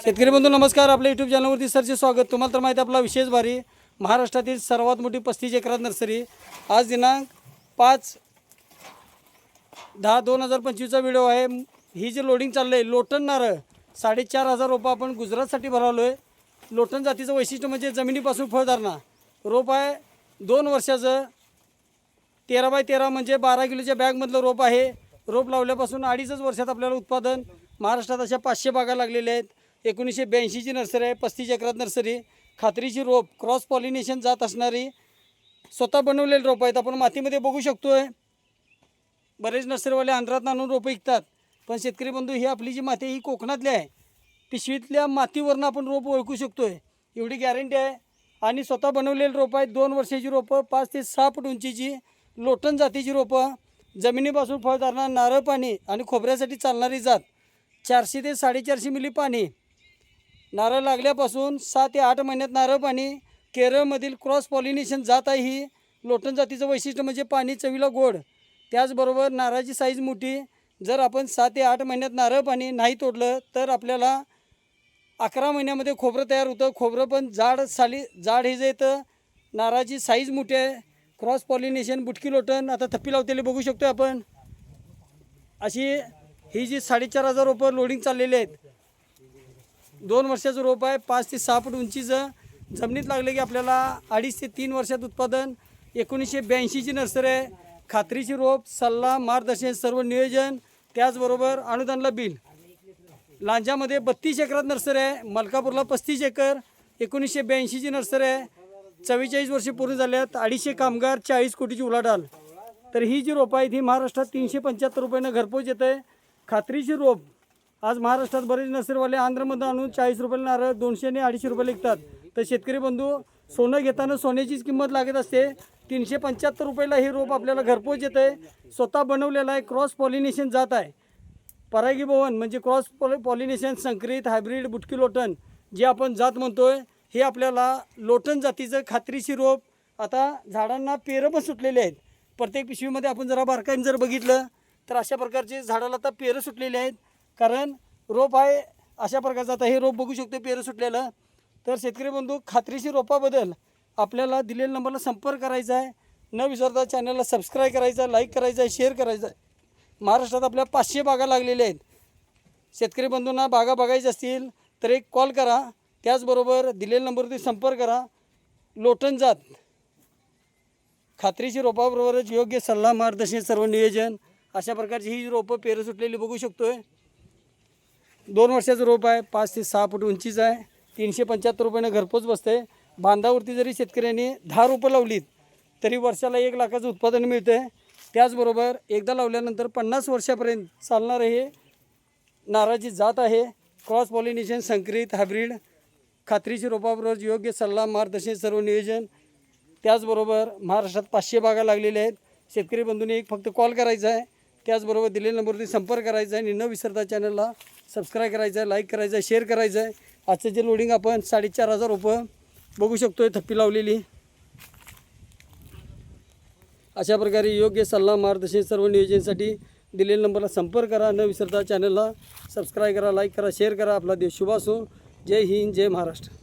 शेतकरी बंधू नमस्कार. आपल्या यूट्यूब चॅनलवरती सरचे स्वागत. तुम्हाला तर माहिती आपला विशेष भारी महाराष्ट्रातील सर्वात मोठी पस्तीस एकरात नर्सरी. आज दिनांक पाच दहा दोन हजार पंचवीसचा व्हिडिओ आहे. ही जी लोडिंग चाललं आहे लोटन नारळ साडेचार हजार रोपं आपण गुजरातसाठी भरवलो आहे लोटन जातीचं वैशिष्ट्य म्हणजे जमिनीपासून फळधारणा. रोप आहे दोन वर्षाचं. तेरा बाय तेरा म्हणजे बारा किलोच्या बॅगमधलं रोप आहे. रोप लावल्यापासून अडीचच वर्षात आपल्याला उत्पादन महाराष्ट्रात अशा पाचशे बागा लागलेल्या आहेत. एकोणीसशे ब्याऐंशीची नर्सरी आहे पस्तीस एकरात नर्सरी खात्रीची रोप क्रॉस पॉलिनेशन जात असणारी स्वतः बनवलेली रोपं आहेत. आपण मातीमध्ये बघू शकतो आहे बरेच नर्सरीवाले आंध्रात आणून रोपं विकतात. पण शेतकरी बंधू ही आपली जी माती आहे ही कोकणातली आहे. पिशवीतल्या मातीवरनं आपण रोप ओळखू शकतो आहे एवढी गॅरंटी आहे. आणि स्वतः बनवलेली रोपं आहेत. दोन वर्षाची रोपं पाच ते सहा फूट उंचीची लोटन जातीची रोपं जमिनीपासून फळधारणा नारळ पाणी आणि खोबऱ्यासाठी चालणारी जात. चारशे ते साडेचारशे मिली पाणी. नारळ लागल्यापासून सहा ते आठ महिन्यात नारळ पाणी केरळमधील क्रॉस पॉलिनेशन जात आहे. ही लोटन जातीचं वैशिष्ट्य म्हणजे पाणी चवीला गोड. त्याचबरोबर नारळाची साईज मोठी. जर आपण सहा ते आठ महिन्यात नारळ पाणी नाही तोडलं तर आपल्याला अकरा महिन्यामध्ये खोबरं तयार होतं. खोबरं पण जाड साली जाड हे जे येतं नारळाची साईज मोठी आहे. क्रॉस पॉलिनेशन बुटकी लोटन आता थप्पी लावतेली बघू शकतो आपण. अशी ही जी साडेचार हजार रोपं लोडिंग चाललेली आहेत दोन वर्षाचं रोप आहे. पाच ते सहा फूट उंचीचं. जमिनीत लागले की आपल्याला अडीच ते तीन वर्षात उत्पादन. एकोणीसशे ब्याऐंशीची नर्सरी आहे. खात्रीची रोप सल्ला मार्गदर्शन सर्व नियोजन त्याचबरोबर अनुदानला बिल. लांजामध्ये बत्तीस एकरात नर्सरी आहे. मलकापूरला पस्तीस एकर. एकोणीसशे ब्याऐंशीची नर्सरी आहे. चव्वेचाळीस वर्षे पूर्ण झाल्यात. अडीचशे कामगार चाळीस कोटीची उलाढाल. तर ही जी रोपं आहेत ही महाराष्ट्रात तीनशे पंच्याहत्तर रुपयानं घरपोच येते आहे खात्रीची रोप आज महाराष्ट्रात बरेच नर्सरीवाले आंध्रमध्ये आणून चाळीस रुपयाला नारळ दोनशे आणि अडीचशे रुपयाला विकतात. तर शेतकरी बंधू सोनं घेताना सोन्याचीच किंमत लागत असते. तीनशे पंच्याहत्तर रुपयाला हे रोप आपल्याला घरपोच येतं आहे स्वतः बनवलेलं आहे. क्रॉस पॉलिनेशन जात आहे. परागी भवन म्हणजे क्रॉस पॉलि पॉलिनेशन संकरित हायब्रिड बुटकी लोटन जे आपण जात म्हणतो आहे हे आपल्याला लोटन जातीचं खात्रीशी रोप. आता झाडांना पेरं पण सुटलेले आहेत. प्रत्येक पिशवीमध्ये आपण जरा बारकाईने जर बघितलं तर अशा प्रकारचे झाडाला आता पेरं सुटलेले आहेत. कारण रोप आहे अशा प्रकारचं. आता हे रोप बघू शकतो पेरं सुटलेलं. तर शेतकरी बंधू खात्रीशी रोपाबद्दल आपल्याला दिलेल्या नंबरला संपर्क करायचा आहे. न विसरता चॅनलला सबस्क्राईब करायचा आहे लाईक करायचा आहे शेअर करायचा. आहे महाराष्ट्रात आपल्या पाचशे बागा लागलेल्या आहेत. शेतकरी बंधूंना बागा बघायच्या असतील तर एक कॉल करा. त्याचबरोबर दिलेल्या नंबरवरती संपर्क करा. लोटन जात. खात्रीची रोपाबरोबरच योग्य सल्ला मार्गदर्शन सर्व नियोजन अशा प्रकारची ही रोपं पेरं सुटलेली बघू आहे दोन वर्षाचं रोप आहे पाच ते सहा फूट उंचीचं आहे तीनशे पंच्याहत्तर रुपयानं घरपोच बसते बांधावरती जरी शेतकऱ्यांनी दहा रोपं लावलीत तरी वर्षाला एक लाखाचं उत्पादन मिळतं आहे त्याचबरोबर एकदा लावल्यानंतर पन्नास वर्षापर्यंत चालणारं हे नारळाची जात आहे. क्रॉस पॉलिनेशन संकरित हायब्रिड खात्रीची रोपाबरोबर योग्य सल्ला मार्गदर्शन सर्व नियोजन. त्याचबरोबर महाराष्ट्रात पाचशे बागा लागलेल्या आहेत. शेतकरी बंधूंनी एक फक्त कॉल करायचा आहे. त्याचबरोबर दिलेल्या नंबरवरती संपर्क करायचा आहे. आणि न विसरता चॅनलला सबस्क्राईब करायचं आहे लाईक करायचं आहे शेअर करायचं आहे. आजचं जे लोडिंग आपण साडेचार हजार रुपये बघू शकतो आहे थप्पी लावलेली. अशा प्रकारे योग्य सल्ला मार्गदर्शन सर्व नियोजनसाठी दिलेल्या नंबरला संपर्क करा. न विसरता चॅनलला सबस्क्राईब करा लाईक करा शेअर करा. आपला देश शुभ असो. जय हिंद जय महाराष्ट्र.